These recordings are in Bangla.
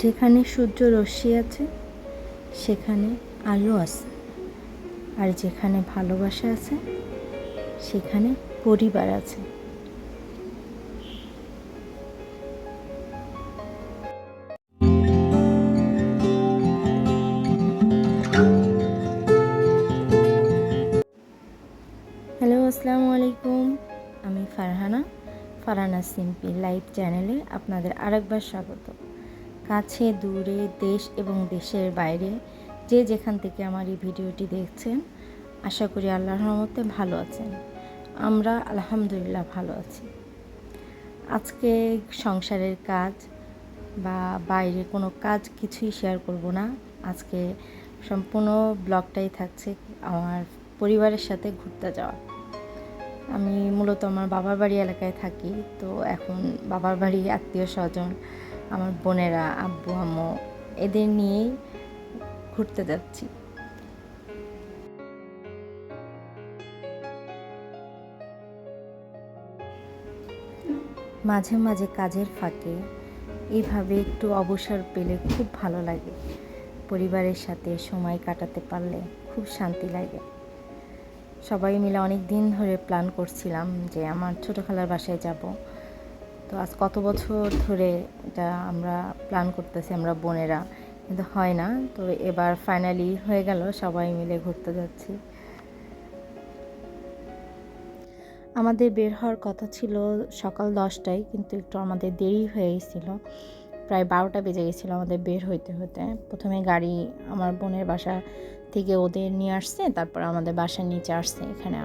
যেখানে সূর্য রশ্মি আছে, সেখানে আলো আছে। আর যেখানে ভালোবাসা আছে, সেখানে পরিবার আছে। হ্যালো, আসসালামু আলাইকুম। আমি ফারহানা ফারহানা সিম্পি লাইভ চ্যানেলে আপনাদের আরেকবার স্বাগত। কাছে, দূরে, দেশ এবং দেশের বাইরে যে যেখান থেকে আমার এই ভিডিওটি দেখছেন, আশা করি আল্লাহর রহমতে ভালো আছেন। আমরা আলহামদুলিল্লাহ ভালো আছি। আজকে সংসারের কাজ বা বাইরে কোনো কাজ কিছুই শেয়ার করব না। আজকে সম্পূর্ণ ব্লগটাই থাকছে আমার পরিবারের সাথে ঘুরতে যাওয়া আমি মূলত আমার বাবার বাড়ি এলাকায় থাকি, তো এখন বাবার বাড়ি আত্মীয় স্বজন আমার বোনেরা, আব্বু, আম্মু এদের নিয়েই ঘুরতে যাচ্ছি। মাঝে মাঝে কাজের ফাঁকে এইভাবে একটু অবসর পেলে খুব ভালো লাগে। পরিবারের সাথে সময় কাটাতে পারলে খুব শান্তি লাগে। সবাই মিলে অনেক দিন ধরে প্ল্যান করছিলাম যে আমার ছোটো খালার বাসায় যাব। তো আজ কত বছর ধরে এটা আমরা প্ল্যান করতেছি, আমরা বোনেরা। কিন্তু হয় না। তো এবার ফাইনালি হয়ে গেল, সবাই মিলে ঘুরতে যাচ্ছি। আমাদের বের হওয়ার কথা ছিল সকাল দশটায়, কিন্তু একটু আমাদের দেরি হয়ে গেছিল প্রায় বারোটা বেজে গেছিল আমাদের বের হইতে হতে প্রথমে গাড়ি আমার বোনের বাসা থেকে ওদের নিয়ে আসছে, তারপর আমাদের বাসার নিচে আসছে। এখানে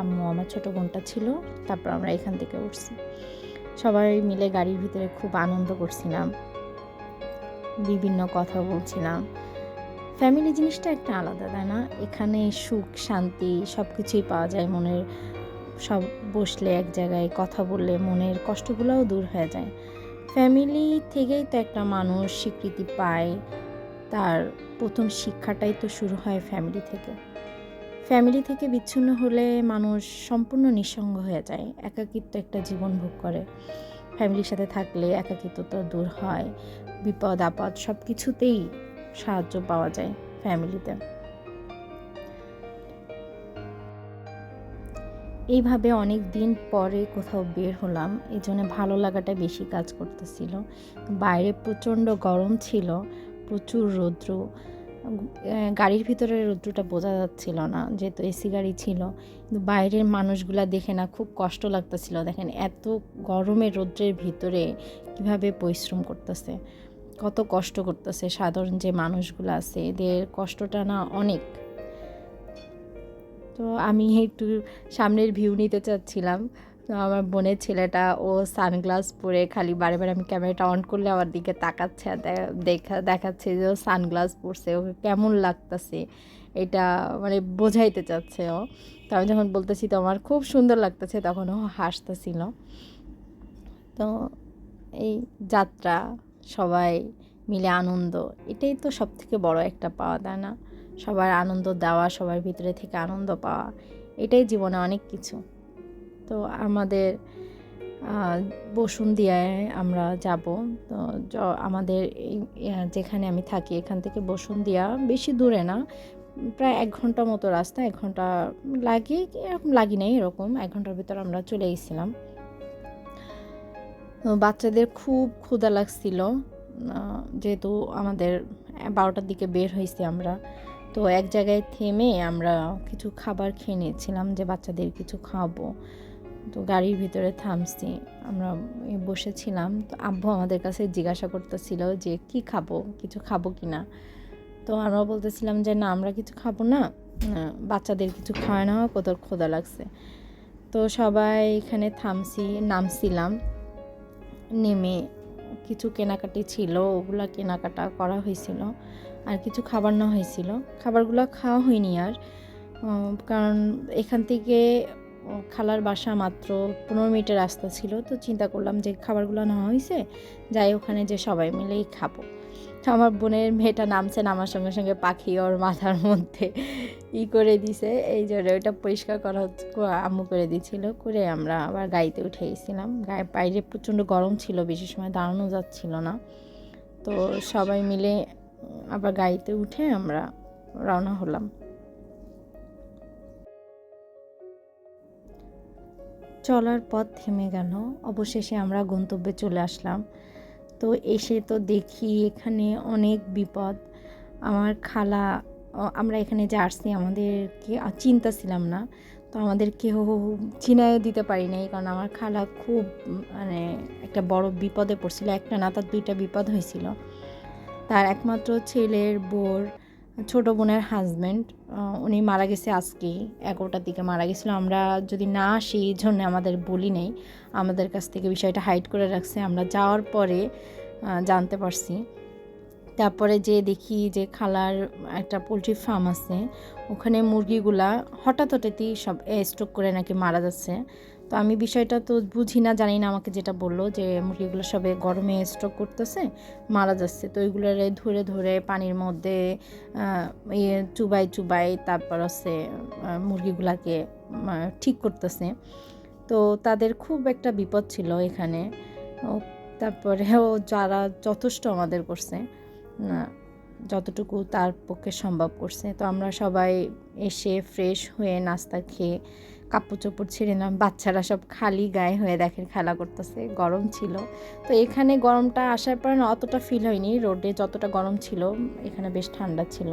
আম্মু আমার ছোটো বোনটা ছিল, তারপর আমরা এখান থেকে উঠছি। সবাই মিলে গাড়ির ভিতরে খুব আনন্দ করছিলাম। বিভিন্ন কথা বলছিলাম। ফ্যামিলি জিনিসটা একটা আলাদা, তাই না? এখানে সুখ, শান্তি সব কিছুই পাওয়া যায় মনের, সব বসলে এক জায়গায় কথা বললে মনের কষ্টগুলোও দূর হয়ে যায়। ফ্যামিলি থেকেই তো একটা মানুষ স্বীকৃতি পায়, তার প্রথম শিক্ষাটাই তো শুরু হয় ফ্যামিলি থেকে। ফ্যামিলি থেকে বিচ্ছিন্ন হলে মানুষ সম্পূর্ণ নিঃসঙ্গ হয়ে যায়, একাকিত্ব একটা জীবন ভোগ করে। ফ্যামিলির সাথে থাকলে একাকিত্ব তো দূর হয়, বিপদ, আপদ সব কিছুতেই সাহায্য পাওয়া যায় ফ্যামিলিতে। এইভাবে অনেক দিন পরে কোথাও বের হলাম, এই জন্য ভালো লাগাটা বেশি কাজ করতেছিল। বাইরে প্রচণ্ড গরম ছিল, প্রচুর রৌদ্র গাড়ির ভিতরে রৌদ্রটা বোঝা যাচ্ছিল না, যেহেতু এসি গাড়ি ছিল। কিন্তু বাইরের মানুষগুলা দেখে না খুব কষ্ট লাগতেছিল। দেখেন, এত গরমের রৌদ্রের ভিতরে কীভাবে পরিশ্রম করতেছে, কত কষ্ট করতেছে সাধারণ যে মানুষগুলো আছে, এদের কষ্টটা না অনেক। তো আমি একটু সামনের ভিউ নিতে চাচ্ছিলাম। তো আমার বোনের ছেলেটা, ও সানগ্লাস পরে খালি বারে বারে আমি ক্যামেরাটা অন করলে আমার দিকে তাকাচ্ছে দেখা দেখাচ্ছে যে ও সানগ্লাস পরছে। ওকে কেমন লাগতেছে? এটা মানে বোঝাইতে চাচ্ছে ও। তো আমি যখন বলতেছি, তো আমার খুব সুন্দর লাগতেছে, তখন ও হাসতেছিল। তো এই যাত্রা, সবাই মিলে আনন্দ, এটাই তো সব থেকে বড় একটা পাওয়া, তাই না? সবার আনন্দ দেওয়া, সবার ভিতরে থেকে আনন্দ পাওয়া, এটাই জীবনে অনেক কিছু। তো আমাদের বসুন্দিয়ায় আমরা যাব। তো আমাদের যেখানে আমি থাকি, এখান থেকে বসুন্দিয়া বেশি দূরে না। প্রায় এক ঘণ্টা মতো রাস্তা, এক ঘণ্টা লাগে, এরকম লাগি নাই এরকম, এক ঘণ্টার ভিতর আমরা চলে গেছিলাম। বাচ্চাদের খুব ক্ষুধা লাগছিল। যেহেতু আমাদের বারোটার দিকে বের হয়েছি আমরা, তো এক জায়গায় থেমে আমরা কিছু খাবার খেয়ে নিয়েছিলাম যে বাচ্চাদের কিছু খাওয়াবো। তো গাড়ির ভিতরে থামছি। আমরা বসেছিলাম। তো আব্বু আমাদের কাছে জিজ্ঞাসা করতেছিল যে, কি খাব? কিছু খাব কি না? তো আমরা বলতেছিলাম যে, না, আমরা কিছু খাব না। বাচ্চাদের কিছু খাওয়ায় না কত ক্ষুদা লাগছে। তো সবাই এখানে থামছি, নামছিলাম। নেমে কিছু কেনাকাটি ছিল, ওগুলা কেনাকাটা করা হয়েছিল। আর কিছু খাবার নেওয়া হয়েছিল। খাবারগুলো খাওয়া হয়নি আর। কারণ এখান থেকে খালার বাসা মাত্র পনেরো মিনিটের রাস্তা ছিল, তো চিন্তা করলাম যে খাবারগুলো নেওয়া হয়েছে, যাই ওখানে যে সবাই মিলেই খাব। আমার বোনের মেয়েটা নামছে নামার সঙ্গে সঙ্গে পাখি ওর মাথার মধ্যে ই করে দিছে, এই জন্য ওইটা পরিষ্কার করা আম্মু করে দিয়েছিল, করে আমরা আবার গাড়িতে উঠে গেছিলাম। গায়ে বাইরে প্রচণ্ড গরম ছিল বেশি সময় দাঁড়ানো যাচ্ছিল না। তো সবাই মিলে আবার গাড়িতে উঠে আমরা রওনা হলাম। চলার পথ থেমে গেল। অবশেষে আমরা গন্তব্যে চলে আসলাম। তো এসে তো দেখি এখানে অনেক বিপদ। আমার খালা আমরা এখানে যে আসছি আমাদেরকে চিন্তা ছিলাম না। তো আমাদের কেউ চিনাইও দিতে পারি নাই কারণ আমার খালা খুব মানে একটা বড় বিপদে পড়ছিল। একটা না, তার দুইটা বিপদ হয়েছিল। তার একমাত্র ছেলের বোর ছোট বোনের হাজব্যান্ড উনি মারা গেছে আজকেই, এগারোটার দিকে মারা গেছিল। আমরা যদি না আসি, এই জন্য আমাদের বলি নেই। আমাদের কাছ থেকে বিষয়টা হাইড করে রাখছে। আমরা যাওয়ার পরে জানতে পারছি। তারপরে যে দেখি যে খালার একটা পোলট্রি ফার্ম আছে, ওখানে মুরগিগুলা হঠাৎ হঠাৎই সব স্ট্রোক করে নাকি মারা যাচ্ছে। তো আমি বিষয়টা তো বুঝি না, জানি না আমাকে যেটা বলল যে মুরগিগুলো সবে গরমে স্ট্রোক করতেছে, মারা যাচ্ছে। তো ওইগুলোরে ধরে ধরে পানির মধ্যে ইয়ে চুবাই চুবাই তারপর হচ্ছে মুরগিগুলাকে ঠিক করতেছে। তো তাদের খুব একটা বিপদ ছিল এখানে। তারপরেও যারা যথেষ্ট আমাদের করছে যতটুকু তার পক্ষে সম্ভব করছে। তো আমরা সবাই এসে ফ্রেশ হয়ে নাস্তা খেয়ে কাপড় চোপড় ছেড়ে নিলাম বাচ্চারা সব খালি গায়ে হয়ে দেখেন খেলা করতেছে, গরম ছিল। তো এখানে গরমটা আসার পর না অতটা ফিল হয়নি রোডে যতটা গরম ছিল, এখানে বেশ ঠান্ডা ছিল।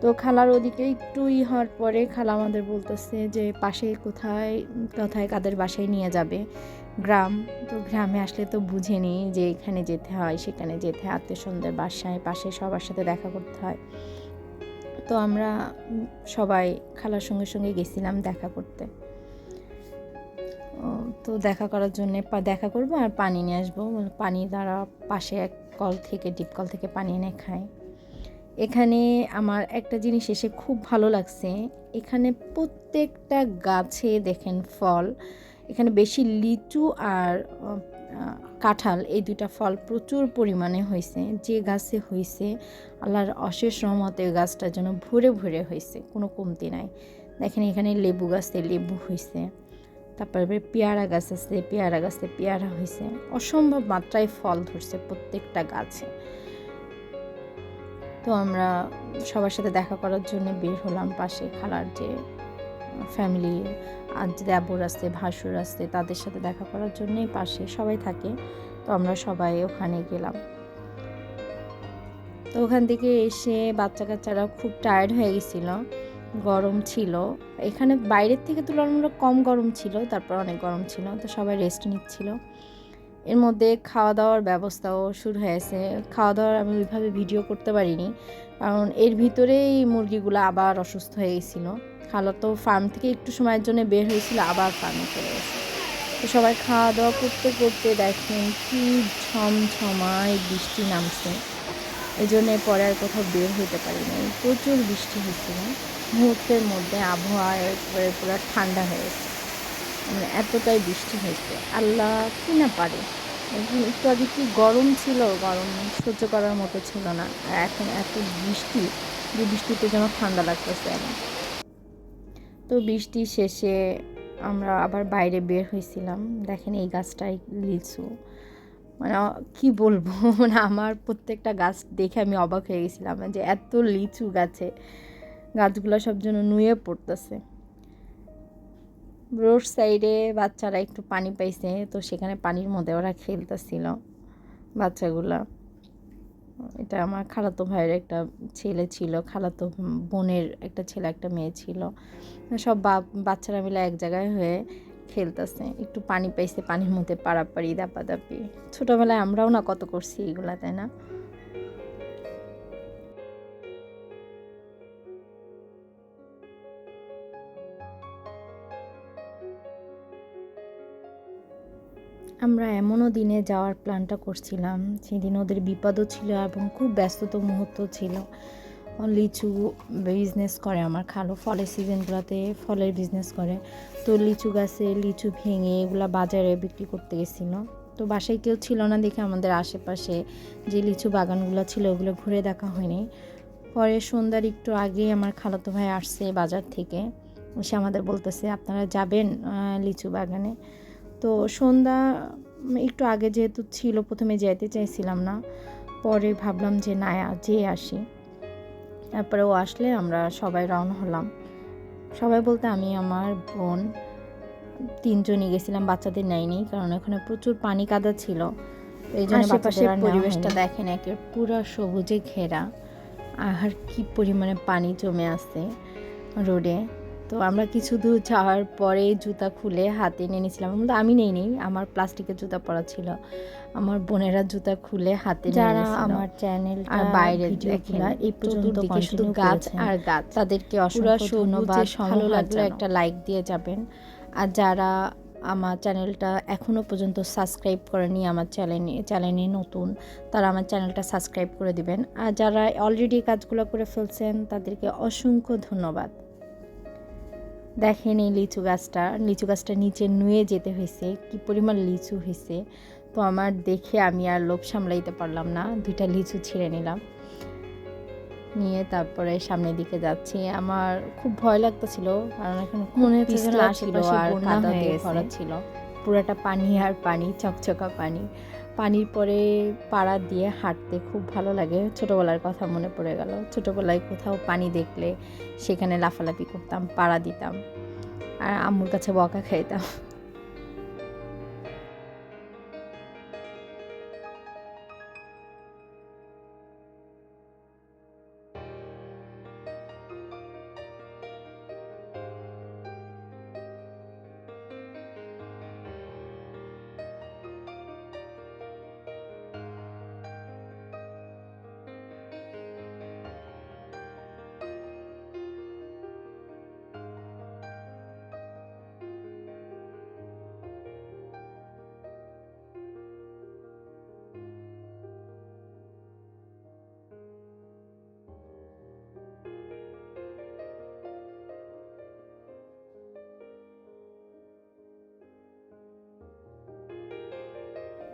তো খালার ওদিকে একটু ই হওয়ার পরে খালা আমাদের বলতেছে যে পাশে কোথায় কোথায় কাদের বাসায় নিয়ে যাবে? গ্রাম। তো গ্রামে আসলে তো বুঝেনি যে এখানে যেতে হয়, সেখানে যেতে আত্মীয় স্বজনদের বাসায়, পাশে সবার সাথে দেখা করতে হয়। তো আমরা সবাই খালার সঙ্গে সঙ্গে গেছিলাম দেখা করতে। তো দেখা করার জন্যে দেখা করব আর পানি নিয়ে আসব। পানি দ্বারা পাশে এক কল থেকে, ডিপ কল থেকে পানি এনে খাই। এখানে আমার একটা জিনিস এসে খুব ভালো লাগছে। এখানে প্রত্যেকটা গাছে দেখেন ফল। এখানে বেশি লিচু আর কাঁঠাল, এই দুইটা ফল প্রচুর পরিমাণে হয়েছে যে গাছে হয়েছে আল্লাহর অশেষ রহমতে গাছটার জন্য ভরে ভরে হয়েছে কোনো কমতি নাই। দেখেন এখানে লেবু গাছে লেবু হয়েছে তারপরে পেয়ারা গাছ আছে, পেয়ারা গাছে পেয়ারা হয়েছে অসম্ভব মাত্রায় ফল ধরছে প্রত্যেকটা গাছে। তো আমরা সবার সাথে দেখা করার জন্য বের হলাম পাশে খালার যে ফ্যামিলি দেবর আছে ভাসুর আছে তাদের সাথে দেখা করার জন্যই পাশে সবাই থাকে। তো আমরা সবাই ওখানে গেলাম। তো ওখান থেকে এসে বাচ্চা কাচ্চারা খুব টায়ার্ড হয়ে গেছিল। গরম ছিল। এখানে বাইরের থেকে তুলনামূলক কম গরম ছিল, তারপর অনেক গরম ছিল। তো সবাই রেস্ট নিচ্ছিল। এর মধ্যে খাওয়া দাওয়ার ব্যবস্থাও শুরু হয়েছে খাওয়া দাওয়ার আমি ওইভাবে ভিডিও করতে পারিনি। কারণ এর ভিতরেই মুরগিগুলো আবার অসুস্থ হয়ে গেছিল। খালা। তো ফার্ম থেকে একটু সময়ের জন্য বের হয়েছিল, আবার ফার্মে চলে গেছে। তো সবাই খাওয়া দাওয়া করতে করতে দেখেন কি ঝমঝমায় বৃষ্টি নামছে। এই জন্য পরে আর কোথাও বের হতে পারি নাই প্রচুর বৃষ্টি হয়েছিল। মুহূর্তের মধ্যে আবহাওয়া একবারে পুরো ঠান্ডা হয়ে গেছে। মানে এতটাই বৃষ্টি হয়েছে। আল্লাহ কি না পারে। একটু আগে কি গরম ছিল? গরম সহ্য করার মতো ছিল না। আর এখন এত বৃষ্টি, যে বৃষ্টিতে যেন ঠান্ডা লাগতেছে এখন। তো বৃষ্টি শেষে আমরা আবার বাইরে বের হয়েছিলাম। দেখেন এই গাছটাই লিচু। মানে কি বলব? মানে আমার প্রত্যেকটা গাছ দেখে আমি অবাক হয়ে গেছিলাম যে এত লিচু গাছে, গাছগুলো সব জন্য নুয়ে পড়তেছে। রোড সাইডে বাচ্চারা একটু পানি পাইছে, তো সেখানে পানির মধ্যে ওরা খেলতেছিল, বাচ্চাগুলা। এটা আমার খালাতো ভাইয়ের একটা ছেলে ছিল, খালাতো বোনের একটা ছেলে, একটা মেয়ে ছিল। সব বাচ্চারা মিলে এক জায়গায় হয়ে খেলতেছে। একটু পানি পাইছে, পানির মধ্যে পাড়াপাড়ি দাপাদাপি। ছোটোবেলায় আমরাও না কত করছি এগুলা, তাই না? আমরা এমনও দিনে যাওয়ার প্ল্যানটা করছিলাম। সেদিন ওদের বিপদও ছিল এবং খুব ব্যস্তত মুহূর্ত ছিল। লিচু বিজনেস করে আমার খালো। ফলের সিজনগুলোতে ফলের বিজনেস করে। তো লিচু গাছে লিচু ভেঙে এগুলো বাজারে বিক্রি করতে গেছিল। তো বাসায় কেউ ছিল না দেখে আমাদের আশেপাশে যে লিচু বাগানগুলো ছিল ওগুলো ঘুরে দেখা হয়নি। পরে সন্ধ্যার একটু আগে আমার খালাতো ভাই আসছে বাজার থেকে। সে আমাদের বলতেছে, আপনারা যাবেন লিচু বাগানে? তো সন্ধ্যা একটু আগে যেহেতু ছিল প্রথমে যেতে চাইছিলাম না। পরে ভাবলাম যে না যেয়ে আসি। তারপরে ও আসলে আমরা সবাই রওনা হলাম। সবাই বলতে আমি আমার বোন তিনজনই গেছিলাম বাচ্চাদের নেয়নি কারণ ওখানে প্রচুর পানি কাদা ছিল। এই জন্য আশেপাশের পরিবেশটা পরিবেশটা দেখেন একে পুরো সবুজে ঘেরা। আর কি পরিমাণে পানি জমে আছে রোডে। তো আমরা কিছু দূর যাওয়ার পরে জুতা খুলে হাতে নিয়ে নিয়েছিলাম। কিন্তু আমি নেই নি আমার প্লাস্টিকের জুতা পরা ছিল। আমার বোনেরা জুতা খুলে হাতে যারা আমার চ্যানেল আর বাইরে এই পর্যন্ত শুধু গাছ আর গাছ। তাদেরকে অসংখ্য ধন্যবাদ সবুজে ভালো লাগলে একটা একটা লাইক দিয়ে যাবেন। আর যারা আমার চ্যানেলটা এখনও পর্যন্ত সাবস্ক্রাইব করেনি আমার চ্যানেলে চ্যানেলে নতুন তারা আমার চ্যানেলটা সাবস্ক্রাইব করে দিবেন। আর যারা অলরেডি কাজগুলো করে ফেলছেন তাদেরকে অসংখ্য ধন্যবাদ। দেখেন এই লিচু গাছটা লিচু গাছটা নিচে নুয়ে যেতে হয়েছে কি পরিমাণ লিচু হয়েছে। তো আমার দেখে আমি আর লোভ সামলাইতে পারলাম না দুইটা লিচু ছিঁড়ে নিলাম। নিয়ে তারপরে সামনের দিকে যাচ্ছি। আমার খুব ভয় লাগতেছিল কারণ এখানে মনে হচ্ছে ছিল আর ছিল। পুরাটা পানি আর পানি চকচকা পানি। পানির পরে পাড়া দিয়ে হাঁটতে খুব ভালো লাগে। ছোটোবেলার কথা মনে পড়ে গেল। ছোটোবেলায় কোথাও পানি দেখলে সেখানে লাফালাফি করতাম, পাড়া দিতাম। আর আম্মুর কাছে বকা খাইতাম।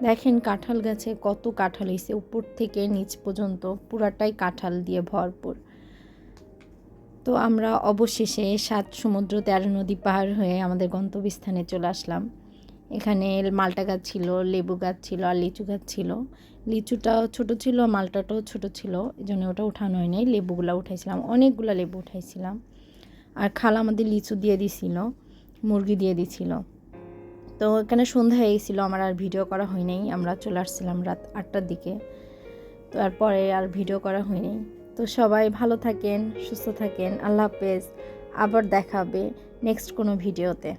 দেখেন কাঁঠাল গাছে কত কাঁঠাল হয়েছে উপর থেকে নিচ পর্যন্ত পুরাটাই কাঁঠাল দিয়ে ভরপুর। তো আমরা অবশেষে সাত সমুদ্র তেরো নদী পার হয়ে আমাদের গন্তব্যস্থানে চলে আসলাম। এখানে মালটা গাছ ছিল, লেবু গাছ ছিল আর লিচু গাছ ছিল। লিচুটাও ছোট ছিল, মালটাটাও ছোট ছিল এই জন্য ওটা উঠানো হয় নাই। লেবুগুলো উঠাইছিলাম, অনেকগুলো লেবু উঠাইছিলাম। আর খালা আমাদের লিচু দিয়ে দিছিল, মুরগি দিয়ে দিছিল। তো এখানে সন্ধ্যা হয়ে গেছিল, আমার আর ভিডিও করা হয় নাই আমরা চলে আসছিলাম রাত আটটার দিকে। তো তারপরে আর ভিডিও করা হয়নি। তো সবাই ভালো থাকেন, সুস্থ থাকেন। আল্লাহ হাফেজ। আবার দেখাবে নেক্সট কোনো ভিডিওতে